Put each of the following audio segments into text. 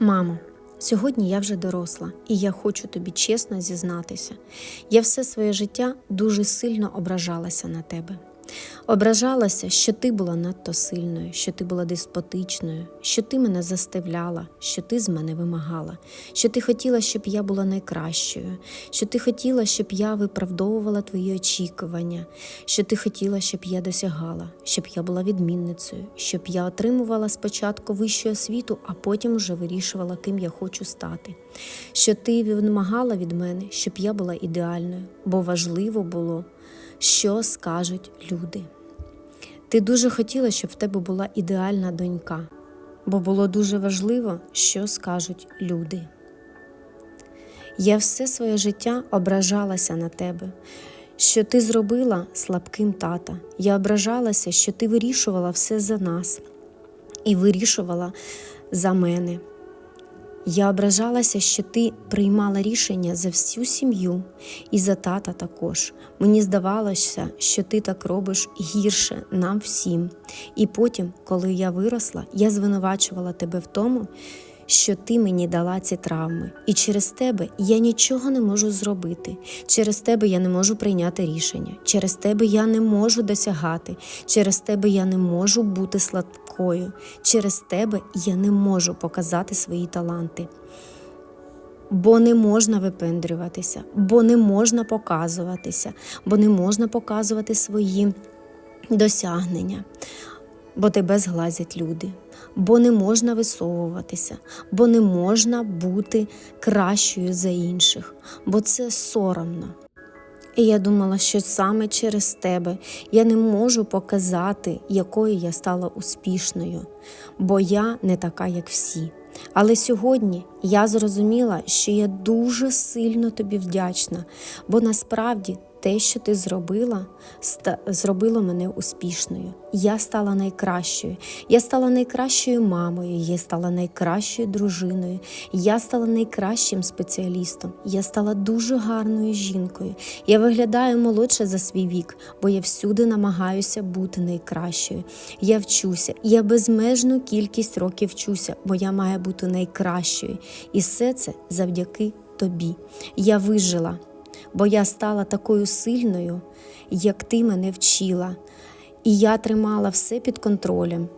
Мамо, сьогодні я вже доросла, і я хочу тобі чесно зізнатися. Я все своє життя дуже сильно ображалася на тебе. Ображалася, що ти була надто сильною, що ти була деспотичною, що ти мене заставляла, що ти з мене вимагала, що ти хотіла, щоб я була найкращою, що ти хотіла, щоб я виправдовувала твої очікування, що ти хотіла, щоб я досягала, щоб я була відмінницею, щоб я отримувала спочатку вищу освіту, а потім вже вирішувала, ким я хочу стати. Що ти вимагала від мене, щоб я була ідеальною, бо важливо було, що скажуть люди. Ти дуже хотіла, щоб в тебе була ідеальна донька, бо було дуже важливо, що скажуть люди. Я все своє життя ображалася на тебе, що ти зробила слабким тата. Я ображалася, що ти вирішувала все за нас і вирішувала за мене. Я ображалася, що ти приймала рішення за всю сім'ю і за тата також. Мені здавалося, що ти так робиш гірше нам всім. І потім, коли я виросла, я звинувачувала тебе в тому, що ти мені дала ці травми, і через тебе я нічого не можу зробити. Через тебе я не можу прийняти рішення. Через тебе я не можу досягати. Через тебе я не можу бути сладкою. Через тебе я не можу показати свої таланти. Бо не можна випендрюватися, бо не можна показуватися, бо не можна показувати свої досягнення, бо тебе зглазять люди, бо не можна висовуватися, бо не можна бути кращою за інших, бо це соромно. І я думала, що саме через тебе я не можу показати, якою я стала успішною, бо я не така, як всі. Але сьогодні я зрозуміла, що я дуже сильно тобі вдячна, бо насправді те, що ти зробила, зробило мене успішною. Я стала найкращою. Я стала найкращою мамою, я стала найкращою дружиною, я стала найкращим спеціалістом. Я стала дуже гарною жінкою. Я виглядаю молодше за свій вік, бо я всюди намагаюся бути найкращою. Я вчуся, я безмежну кількість років вчуся, бо я маю бути найкращою. І все це завдяки тобі. Я вижила бо я стала такою сильною, як ти мене вчила, і я тримала все під контролем.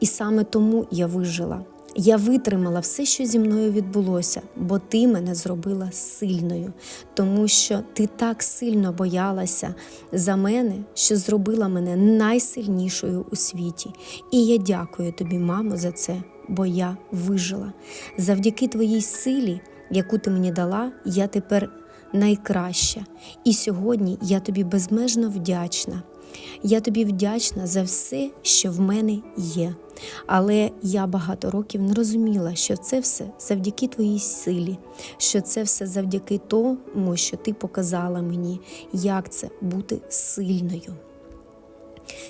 І саме тому я вижила. Я витримала все, що зі мною відбулося, бо ти мене зробила сильною, тому що ти так сильно боялася за мене, що зробила мене найсильнішою у світі. І я дякую тобі, мамо, за це, бо я вижила. Завдяки твоїй силі, яку ти мені дала, я тепер найкраща. І сьогодні я тобі безмежно вдячна. Я тобі вдячна за все, що в мене є. Але я багато років не розуміла, що це все завдяки твоїй силі, що це все завдяки тому, що ти показала мені, як це бути сильною.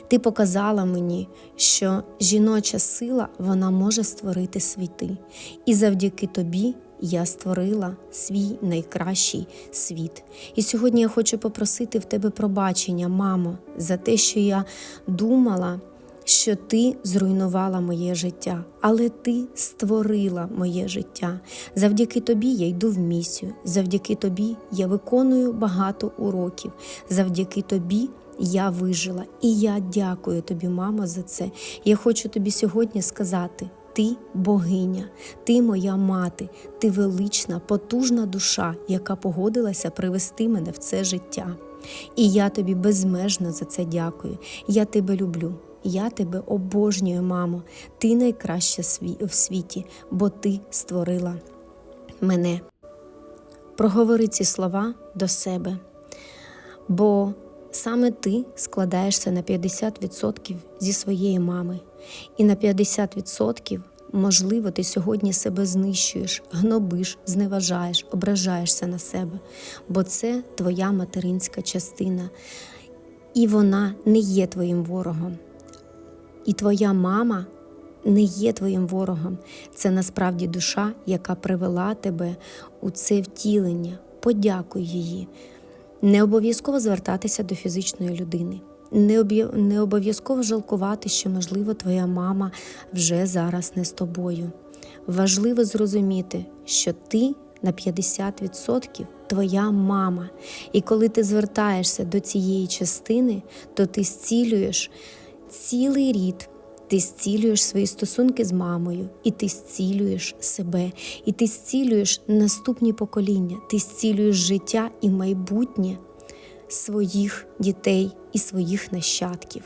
Ти показала мені, що жіноча сила вона може створити світи, і завдяки тобі я створила свій найкращий світ. І сьогодні я хочу попросити в тебе пробачення, мамо, за те, що я думала. Що ти зруйнувала моє життя, але ти створила моє життя. Завдяки тобі я йду в місію, завдяки тобі я виконую багато уроків, завдяки тобі я вижила. І я дякую тобі, мамо, за це. Я хочу тобі сьогодні сказати: ти богиня, ти моя мати, ти велична, потужна душа, яка погодилася привести мене в це життя. І я тобі безмежно за це дякую. Я тебе люблю. Я тебе обожнюю, мамо. Ти найкраща в світі, бо ти створила мене. Проговори ці слова до себе, бо саме ти складаєшся на 50% зі своєї мами, і на 50% Можливо, ти сьогодні себе знищуєш, гнобиш, зневажаєш, ображаєшся на себе, бо це твоя материнська частина, і вона не є твоїм ворогом. І твоя мама не є твоїм ворогом. Це насправді душа, яка привела тебе у це втілення. Подякуй її. Не обов'язково звертатися до фізичної людини. Не обов'язково жалкувати, що, можливо, твоя мама вже зараз не з тобою. важливо зрозуміти, що ти на 50% твоя мама. І коли ти звертаєшся до цієї частини, то ти зцілюєш цілий рід. Ти зцілюєш свої стосунки з мамою, і ти зцілюєш себе, і ти зцілюєш наступні покоління, ти зцілюєш життя і майбутнє своїх дітей і своїх нащадків.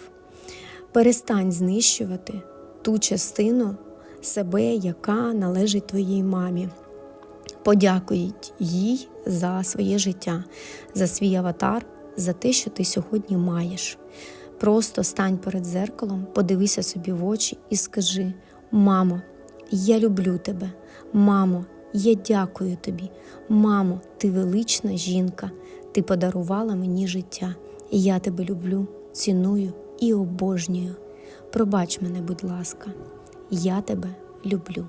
Перестань знищувати ту частину себе, яка належить твоїй мамі. Подякуй їй за своє життя, за свій аватар, за те, що ти сьогодні маєш. Просто стань перед зеркалом, подивися собі в очі і скажи: Мамо, я люблю тебе. Мамо, я дякую тобі. Мамо, ти велична жінка, ти подарувала мені життя. Я тебе люблю, ціную і обожнюю. Пробач мене, будь ласка, я тебе люблю.